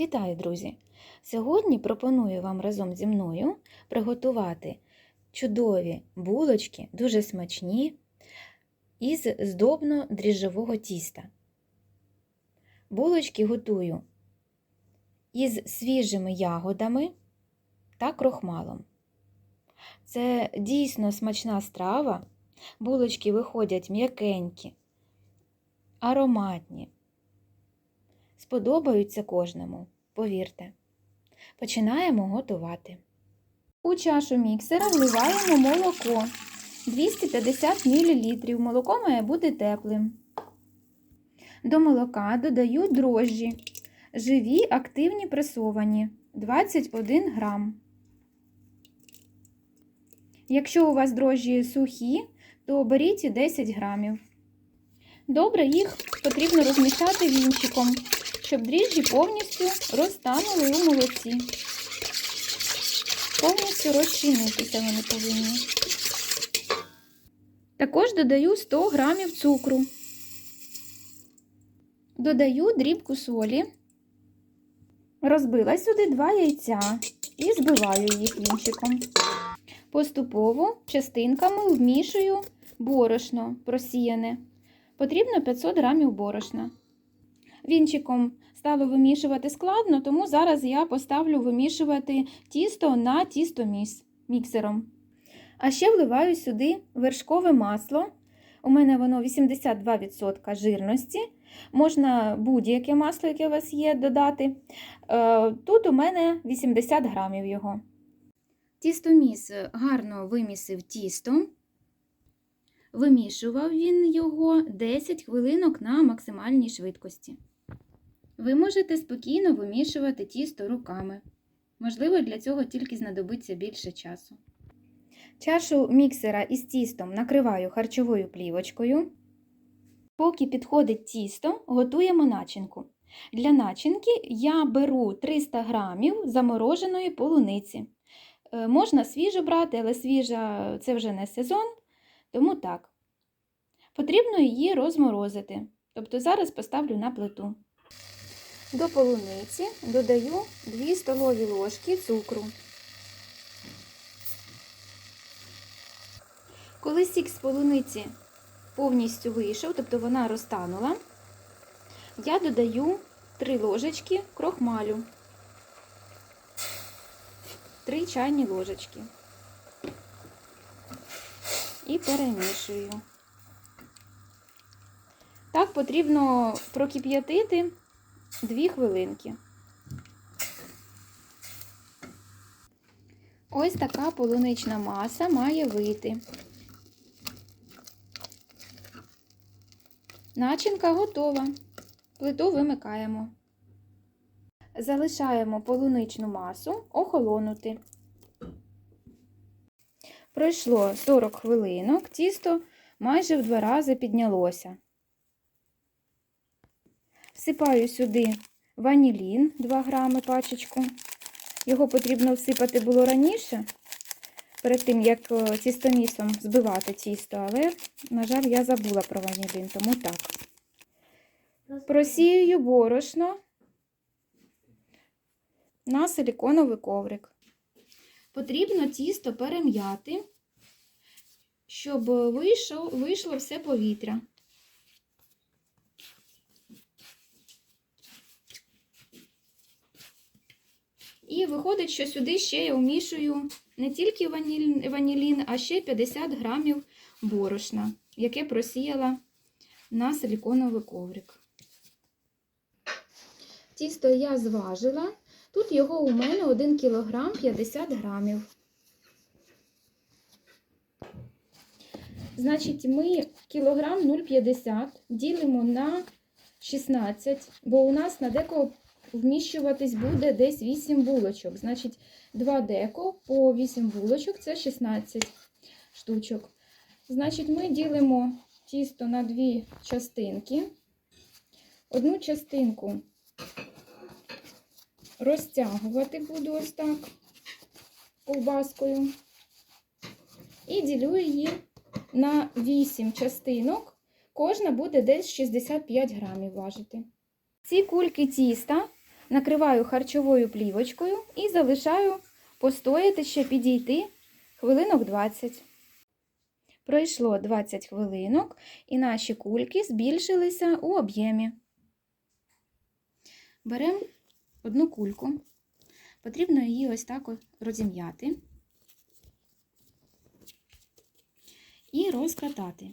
Вітаю, друзі! Сьогодні пропоную вам разом зі мною приготувати чудові булочки, дуже смачні, із здобно-дріжджового тіста. Булочки готую із свіжими ягодами та крохмалом. Це дійсно смачна страва. Булочки виходять м'якенькі, ароматні. Сподобаються кожному, повірте. Починаємо готувати. У чашу міксера вливаємо молоко 250 мл. Молоко має бути теплим. До молока додаю дрожжі. Живі, активні пресовані 21 грам. Якщо у вас дрожжі сухі, то беріть 10 грамів. Добре, їх потрібно розмішати вінчиком, щоб дріжджі повністю розтанули у молоці. Повністю розчинитися вони повинні. Також додаю 100 грамів цукру. Додаю дрібку солі. Розбила сюди 2 яйця і збиваю їх вінчиком. Поступово частинками вмішую борошно просіяне. Потрібно 500 грамів борошна. Вінчиком стало вимішувати складно, тому зараз я поставлю вимішувати тісто на тістоміс міксером. А ще вливаю сюди вершкове масло. У мене воно 82% жирності. Можна будь-яке масло, яке у вас є, додати. Е, Тут у мене 80 грамів його. Тістоміс гарно вимісив тісто. Вимішував він його 10 хвилинок на максимальній швидкості. Ви можете спокійно вимішувати тісто руками. Можливо, для цього тільки знадобиться більше часу. Чашу міксера із тістом накриваю харчовою плівочкою. Поки підходить тісто, готуємо начинку. Для начинки я беру 300 грамів замороженої полуниці. Е, Можна свіжу брати, але свіжа це вже не сезон, тому так. Потрібно її розморозити. Тобто зараз поставлю на плиту. До полуниці додаю 2 столові ложки цукру. Коли сік з полуниці повністю вийшов, тобто вона розтанула, я додаю 3 ложечки крохмалю. 3 чайні ложечки. І перемішую. Так потрібно прокип'ятити 2 хвилинки. Ось така полунична маса має вийти. Начинка готова. Плиту вимикаємо. Залишаємо полуничну масу охолонути. Пройшло 40 хвилинок, тісто майже в два рази піднялося. Всипаю сюди ванілін 2 грами пачечку. Його потрібно всипати було раніше, перед тим, як тістомісом збивати тісто, але, на жаль, я забула про ванілін, тому так. Просіюю борошно на силіконовий коврик. Потрібно тісто перем'яти, щоб вийшло, вийшло все повітря. Виходить, що сюди ще я вмішую не тільки ванілін, а ще 50 грамів борошна, яке просіяла на силіконовий коврик. Тісто я зважила. Тут його у мене 1 кг 50 грамів. Значить, ми кілограм 0,50 ділимо на 16, бо у нас на деко вміщуватись буде десь 8 булочок. Значить, 2 деко по 8 булочок це 16 штучок. Значить, ми ділимо тісто на дві частинки. Одну частинку розтягувати буду ось так ковбаскою. І ділю її на 8 частинок. Кожна буде десь 65 грамів важити. Ці кульки тіста накриваю харчовою плівочкою і залишаю постояти ще підійти хвилинок 20. Пройшло 20 хвилинок, і наші кульки збільшилися у об'ємі. Беремо одну кульку. Потрібно її ось так розім'яти і розкатати.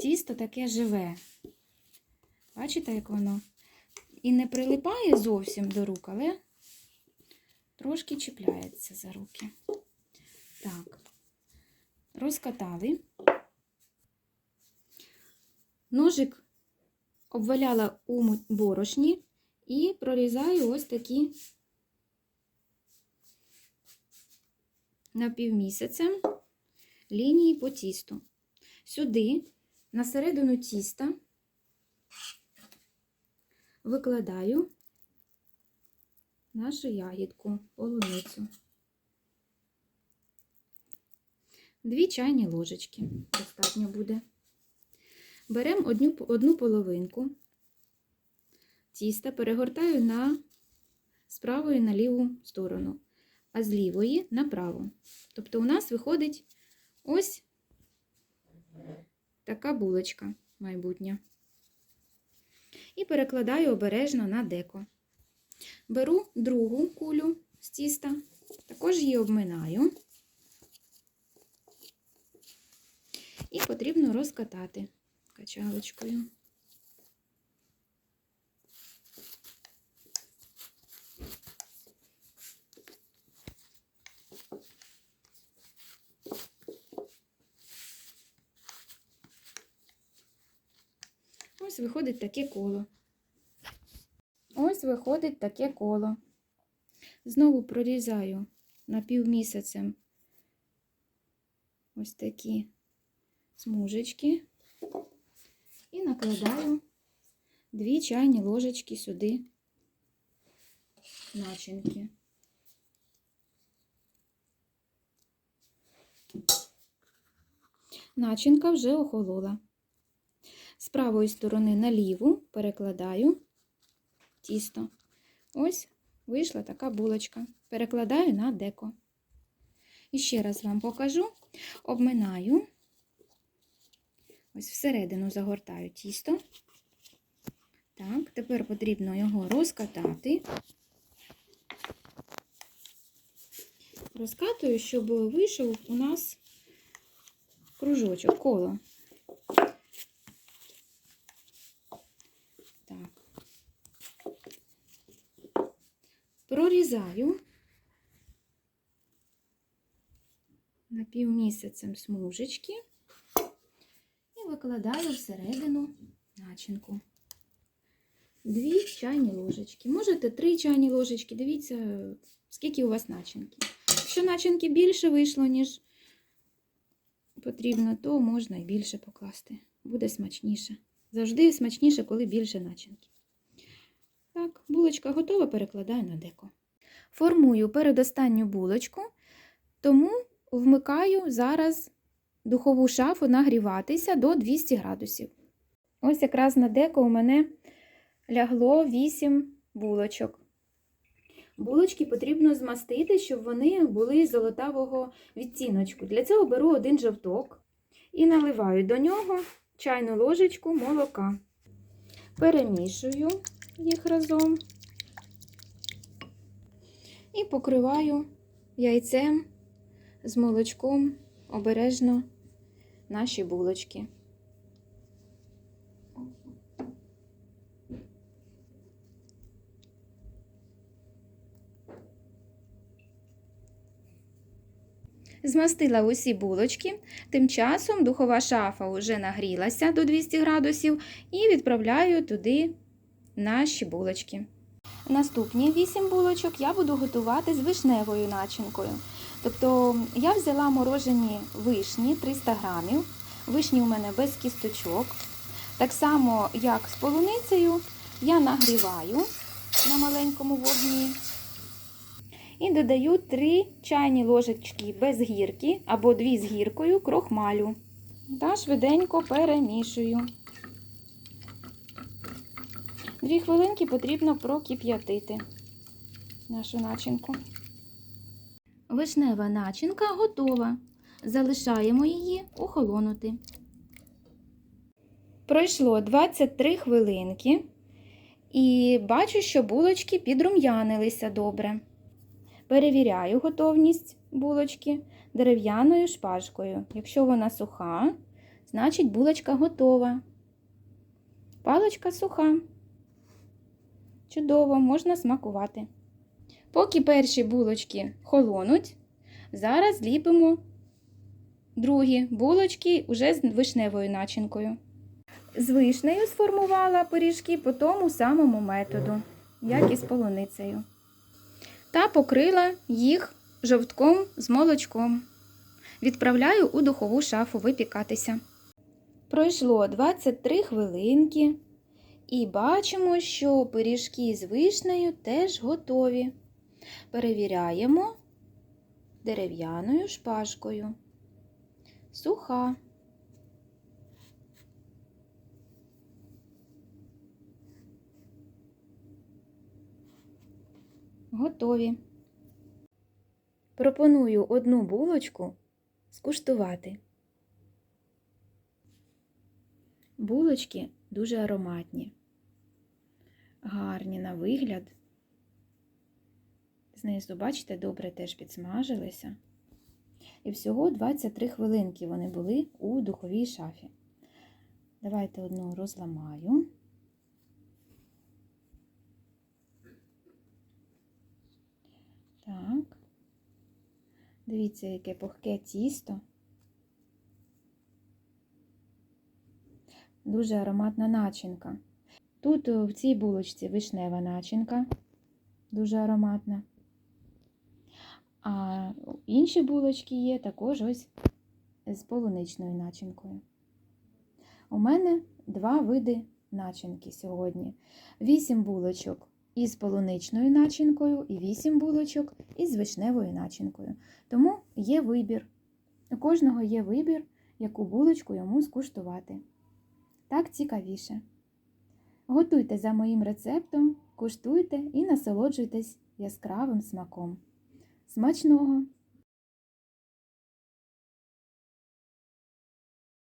Тісто таке живе. Бачите, як воно? І не прилипає зовсім до рук, але трошки чіпляється за руки. Так, розкатали. Ножик обваляла у борошні і прорізаю ось такі напівмісяцем лінії по тісту. Сюди, на середину тіста, викладаю нашу ягідку, полуницю. Дві чайні ложечки достатньо буде. Беремо одну, одну половинку тіста, перегортаю на з правої на ліву сторону, а з лівої на праву. Тобто у нас виходить ось така булочка майбутня. І перекладаю обережно на деко. Беру другу кулю з тіста, також її обминаю. І потрібно розкатати качалочкою. Ось виходить таке коло. Ось виходить таке коло. Знову прорізаю напівмісяцем ось такі смужечки і накладаю дві чайні ложечки сюди начинки. Начинка вже охолола. З правої сторони на ліву перекладаю тісто. Ось вийшла така булочка. Перекладаю на деко. І ще раз вам покажу, обминаю, ось всередину загортаю тісто. Так, тепер потрібно його розкатати. Розкатую, щоб вийшов у нас кружочок, коло. Так. Прорізаю напівмісяцем смужечки і викладаю всередину начинку. Дві чайні ложечки. Можете три чайні ложечки, дивіться, скільки у вас начинки. Якщо начинки більше вийшло, ніж потрібно, то можна і більше покласти. Буде смачніше. Завжди смачніше, коли більше начинки. Так, булочка готова, перекладаю на деко. Формую передостанню булочку, тому вмикаю зараз духову шафу нагріватися до 200 градусів. Ось якраз на деко у мене лягло 8 булочок. Булочки потрібно змастити, щоб вони були золотавого відтіночку. Для цього беру один жовток і наливаю до нього чайну ложечку молока. Перемішую їх разом і покриваю яйцем з молочком обережно наші булочки. Змастила усі булочки, тим часом духова шафа вже нагрілася до 200 градусів і відправляю туди наші булочки. Наступні 8 булочок я буду готувати з вишневою начинкою. Тобто я взяла морожені вишні 300 грамів. Вишні у мене без кісточок. Так само, як з полуницею, я нагріваю на маленькому вогні. І додаю 3 чайні ложечки без гірки або 2 з гіркою крохмалю. та швиденько перемішую. Дві хвилинки потрібно прокип'ятити нашу начинку. Вишнева начинка готова. Залишаємо її охолонути. Пройшло 23 хвилинки, і бачу, що булочки підрум'янилися добре. Перевіряю готовність булочки дерев'яною шпажкою. Якщо вона суха, значить булочка готова. Паличка суха. Чудово, можна смакувати. Поки перші булочки холонуть, зараз ліпимо другі булочки уже з вишневою начинкою. З вишнею сформувала пиріжки по тому самому методу, як і з полуницею. Та покрила їх жовтком з молочком. Відправляю у духову шафу випікатися. Пройшло 23 хвилинки, і бачимо, що пиріжки з вишнею теж готові. Перевіряємо дерев'яною шпажкою. Суха. Готові. Пропоную одну булочку скуштувати. Булочки дуже ароматні, гарні на вигляд. Знизу, бачите, добре теж підсмажилися. І всього 23 хвилинки вони були у духовій шафі. Давайте одну розламаю. Так. Дивіться, яке пухке тісто. Дуже ароматна начинка. Тут е, в цій булочці вишнева начинка, дуже ароматна. А інші булочки є також ось з полуничною начинкою. У мене два види начинки сьогодні. Вісім булочок із полуничною начинкою і 8 булочок із вишневою начинкою. Тому є вибір. У кожного є вибір, яку булочку йому скуштувати. Так цікавіше. Готуйте за моїм рецептом, куштуйте і насолоджуйтесь яскравим смаком. Смачного!